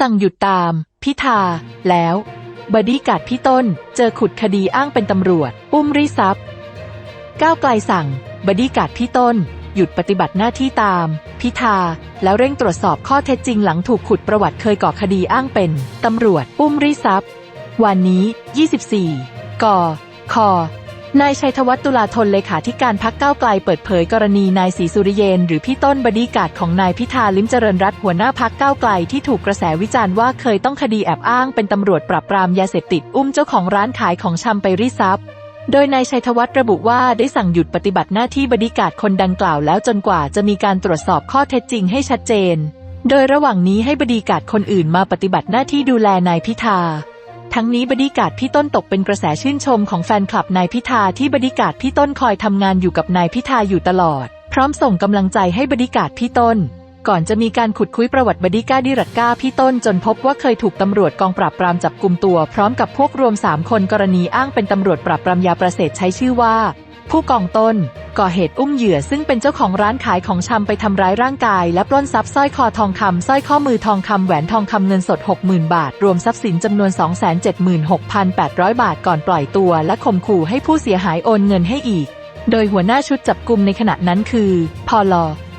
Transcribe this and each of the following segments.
สั่งหยุดตาม พิธา แล้วบอดี้การ์ดพี่ต้น เจอขุดคดีอ้างเป็นตำรวจ อุ้มรีดทรัพย์ก้าวไกลสั่งบอดี้การ์ดพี่ต้น หยุดปฏิบัติหน้าที่ตาม พิธา แล้วเร่งตรวจสอบข้อเท็จจริงหลังถูกขุดประวัติเคยก่อคดีอ้างเป็นตำรวจ อุ้มรีดทรัพย์วันนี้ 24กค นายชัยธวัฒน์ตุลาธนเลขาธิการพักเก้าไกลเปิดเผยกรณีนายศรีสุริเยน หรือพี่ต้นบดีกาดของนายพิธาลิมเจริญรัตหัวหน้าพักเก้าไกลที่ถูกกระแสวิจารณ์ว่าเคยต้องคดีแอบอ้างเป็นตำรวจปราบปรามยาเสพติดอุ้มเจ้าของร้านขายของชำไปรีดทรัพย์ โดยนายชัยธวัฒน์ระบุว่าได้สั่งหยุดปฏิบัติหน้าที่บดีกาดคนดังกล่าวแล้วจนกว่าจะมีการตรวจสอบข้อเท็จจริงให้ชัดเจน โดยระหว่างนี้ให้บดีกาดคนอื่นมาปฏิบัติหน้าที่ดูแลนายพิธา ทั้งนี้บดีการ์ดพี่ต้นตกเป็นกระแสชื่นชมของแฟนคลับนายพิธาที่บดีการ์ดพี่ต้นคอยทำงานอยู่กับนายพิธาอยู่ตลอด พร้อมส่งกำลังใจให้บดีการ์ดพี่ต้น ก่อนจะมีการขุดคุยประวัติบดีกาดิรัตก้าพี่ต้นจนพบว่าเคยถูกตำรวจกองปราบปรามจับกลุ่มตัว พร้อมกับพวกรวม 3 คนกรณีอ้างเป็นตำรวจปราบปรามยาประเสริฐใช้ชื่อว่า ผู้กองต้นก่อเหตุอุ้มเหยื่อซึ่งเป็นเจ้าของร้านขายของชำไปทำร้ายร่างกาย และปล้นทรัพย์สร้อยคอทองคำสร้อยข้อมือทองคำแหวนทองคำเงินสด 60,000 บาท รวมทรัพย์สินจำนวน 276,800 บาทก่อนปล่อยตัว และข่มขู่ให้ผู้เสียหายโอนเงินให้อีก โดยหัวหน้าชุดจับกลุ่มในขณะนั้นคือพอล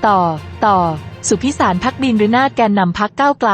ต่อต่อ สุพิสารพักดินหรือนาถแกนนำพักก้าวไกล